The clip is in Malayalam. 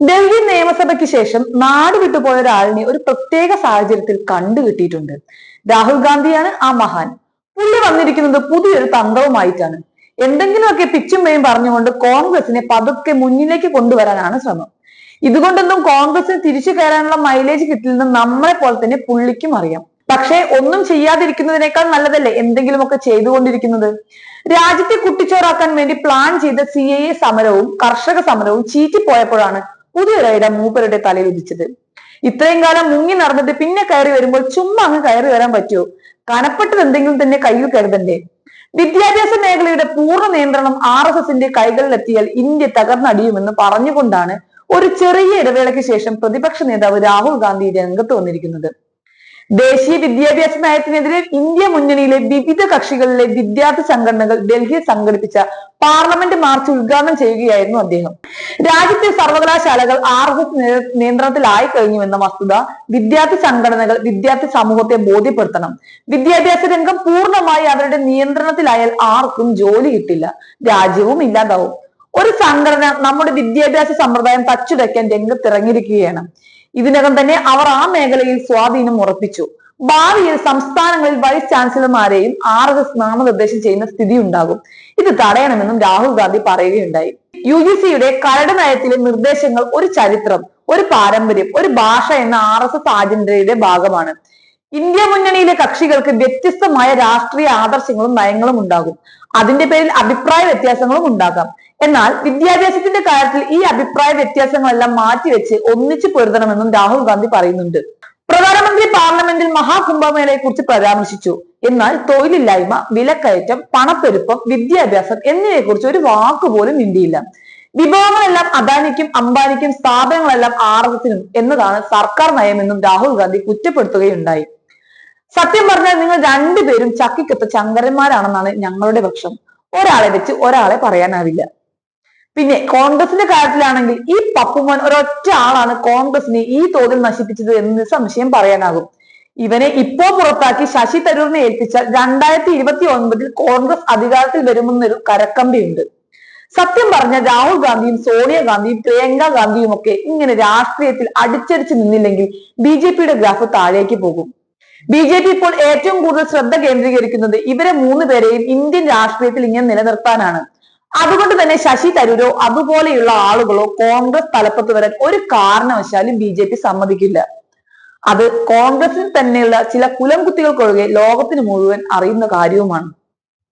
ഡൽഹി നിയമസഭയ്ക്ക് ശേഷം നാട് വിട്ടുപോയ ഒരാളിനെ ഒരു പ്രത്യേക സാഹചര്യത്തിൽ കണ്ടു കിട്ടിയിട്ടുണ്ട്. രാഹുൽ ഗാന്ധിയാണ് ആ മഹാൻ. പുള്ളി വന്നിരിക്കുന്നത് പുതിയൊരു തന്ത്രവുമായിട്ടാണ്. എന്തെങ്കിലുമൊക്കെ പിച്ചും പേയും പറഞ്ഞുകൊണ്ട് കോൺഗ്രസിനെ പതുക്കെ മുന്നിലേക്ക് കൊണ്ടുവരാനാണ് ശ്രമം. ഇതുകൊണ്ടൊന്നും കോൺഗ്രസിന് തിരിച്ചു കയറാനുള്ള മൈലേജ് കിട്ടില്ലെന്ന് നമ്മളെ പോലെ തന്നെ പുള്ളിക്കും അറിയാം. പക്ഷേ ഒന്നും ചെയ്യാതിരിക്കുന്നതിനേക്കാൾ നല്ലതല്ലേ എന്തെങ്കിലുമൊക്കെ ചെയ്തുകൊണ്ടിരിക്കുന്നത്? രാജ്യത്തെ കുട്ടിച്ചോറാക്കാൻ വേണ്ടി പ്ലാൻ ചെയ്ത സി സമരവും കർഷക സമരവും ചീറ്റിപ്പോയപ്പോഴാണ് പുതിയൊരു ഐഡിയ മൂപ്പരുടെ തലയിൽ ഉദിച്ചത് ഇത്രയും കാലം മുങ്ങി നടന്നിട്ട് പിന്നെ കയറി വരുമ്പോൾ ചുമ്മാ അങ്ങ് കയറി വരാൻ പറ്റുമോ കനപ്പെട്ടത് എന്തെങ്കിലും തന്നെ കയ്യിൽ കരുതണ്ടേ? വിദ്യാഭ്യാസ മേഖലയുടെ പൂർണ നിയന്ത്രണം ആർ എസ് എസിന്റെ കൈകളിലെത്തിയാൽ ഇന്ത്യ തകർന്നടിയുമെന്ന് പറഞ്ഞുകൊണ്ടാണ് ഒരു ചെറിയ ഇടവേളയ്ക്ക് ശേഷം പ്രതിപക്ഷ നേതാവ് രാഹുൽ ഗാന്ധി രംഗത്ത് വന്നിരിക്കുന്നത്. ദേശീയ വിദ്യാഭ്യാസ നയത്തിനെതിരെ ഇന്ത്യ മുന്നണിയിലെ വിവിധ കക്ഷികളിലെ വിദ്യാർത്ഥി സംഘടനകൾ ഡൽഹിയിൽ സംഘടിപ്പിച്ച പാർലമെന്റ് മാർച്ച് ഉദ്ഘാടനം ചെയ്യുകയായിരുന്നു അദ്ദേഹം. രാജ്യത്തെ സർവകലാശാലകൾ ആർ എസ് എസ് നിയന്ത്രണത്തിലായി കഴിഞ്ഞുവെന്ന വസ്തുത വിദ്യാർത്ഥി സംഘടനകൾ വിദ്യാർത്ഥി സമൂഹത്തെ ബോധ്യപ്പെടുത്തണം. വിദ്യാഭ്യാസ രംഗം പൂർണമായി അവരുടെ നിയന്ത്രണത്തിലായാൽ ആർക്കും ജോലി കിട്ടില്ല. രാജ്യവും ഇല്ലാതാവും. ഒരു സംഘടന നമ്മുടെ വിദ്യാഭ്യാസ സമ്പ്രദായം തച്ചുടയ്ക്കാൻ രംഗത്തിറങ്ങിയിരിക്കുകയാണ്. ഇതിനകം തന്നെ അവർ ആ മേഖലയിൽ സ്വാധീനം ഉറപ്പിച്ചു. ഭാവിയിൽ സംസ്ഥാനങ്ങളിൽ വൈസ് ചാൻസലർമാരെയും ആർ എസ് എസ് നാമനിർദ്ദേശം ചെയ്യുന്ന സ്ഥിതി ഉണ്ടാകും ഇത് തടയണമെന്നും രാഹുൽ ഗാന്ധി പറയുകയുണ്ടായി. യു ജി സിയുടെ കരട് നയത്തിലെ നിർദ്ദേശങ്ങൾ ഒരു ചരിത്രം ഒരു പാരമ്പര്യം ഒരു ഭാഷ എന്ന ആർ എസ് എസ് അജണ്ടയുടെ ഭാഗമാണ്. ഇന്ത്യ മുന്നണിയിലെ കക്ഷികൾക്ക് വ്യത്യസ്തമായ രാഷ്ട്രീയ ആദർശങ്ങളും നയങ്ങളും ഉണ്ടാകും. അതിന്റെ പേരിൽ അഭിപ്രായ വ്യത്യാസങ്ങളും ഉണ്ടാകാം. എന്നാൽ വിദ്യാഭ്യാസത്തിന്റെ കാര്യത്തിൽ ഈ അഭിപ്രായ വ്യത്യാസങ്ങളെല്ലാം മാറ്റിവെച്ച് ഒന്നിച്ചു പൊരുതണമെന്നും രാഹുൽ ഗാന്ധി പറയുന്നുണ്ട്. പ്രധാനമന്ത്രി പാർലമെന്റിൽ മഹാകുംഭമേളയെ കുറിച്ച് പരാമർശിച്ചു. എന്നാൽ തൊഴിലില്ലായ്മ വിലക്കയറ്റം പണപ്പെരുപ്പം വിദ്യാഭ്യാസം എന്നിവയെ കുറിച്ച് ഒരു വാക്കുപോലും മിണ്ടിയില്ല. വിഭവങ്ങളെല്ലാം അദാനിക്കും അംബാനിക്കും സ്ഥാപനങ്ങളെല്ലാം ആർ എന്നതാണ് സർക്കാർ നയമെന്നും രാഹുൽ ഗാന്ധി കുറ്റപ്പെടുത്തുകയുണ്ടായി. സത്യം പറഞ്ഞാൽ നിങ്ങൾ രണ്ടുപേരും ചക്കിക്കത്ത ചങ്കരന്മാരാണെന്നാണ് ഞങ്ങളുടെ പക്ഷം. ഒരാളെ വെച്ച് ഒരാളെ പറയാനാവില്ല. പിന്നെ കോൺഗ്രസിന്റെ കാര്യത്തിലാണെങ്കിൽ ഈ പപ്പുമോൻ ഒരൊറ്റ ആളാണ് കോൺഗ്രസിനെ ഈ തോതിൽ നശിപ്പിച്ചത് എന്ന് സംശയം പറയാനാകും. ഇവനെ ഇപ്പോ പുറത്താക്കി ശശി തരൂരിനെ ഏൽപ്പിച്ചാൽ രണ്ടായിരത്തി ഇരുപത്തി ഒൻപതിൽ കോൺഗ്രസ് അധികാരത്തിൽ വരുമെന്നൊരു കരക്കമ്പിയുണ്ട്. സത്യം പറഞ്ഞ രാഹുൽ ഗാന്ധിയും സോണിയാഗാന്ധിയും പ്രിയങ്ക ഗാന്ധിയും ഒക്കെ ഇങ്ങനെ രാഷ്ട്രീയത്തിൽ അടിച്ചടിച്ച് നിന്നില്ലെങ്കിൽ ബി ജെ പിയുടെ ഗ്രാഫ് താഴേക്ക് പോകും. ബി ജെ പി ഇപ്പോൾ ഏറ്റവും കൂടുതൽ ശ്രദ്ധ കേന്ദ്രീകരിക്കുന്നത് ഇവരെ മൂന്ന് പേരെയും ഇന്ത്യൻ രാഷ്ട്രീയത്തിൽ ഇങ്ങനെ നിലനിർത്താനാണ്. അതുകൊണ്ട് തന്നെ ശശി തരൂരോ അതുപോലെയുള്ള ആളുകളോ കോൺഗ്രസ് തലപ്പത്ത് വരാൻ ഒരു കാരണവശാലും ബി ജെ പി സമ്മതിക്കില്ല. അത് കോൺഗ്രസിൽ തന്നെയുള്ള ചില കുലം കുത്തികൾക്കൊഴികെ ലോകത്തിന് മുഴുവൻ അറിയുന്ന കാര്യവുമാണ്.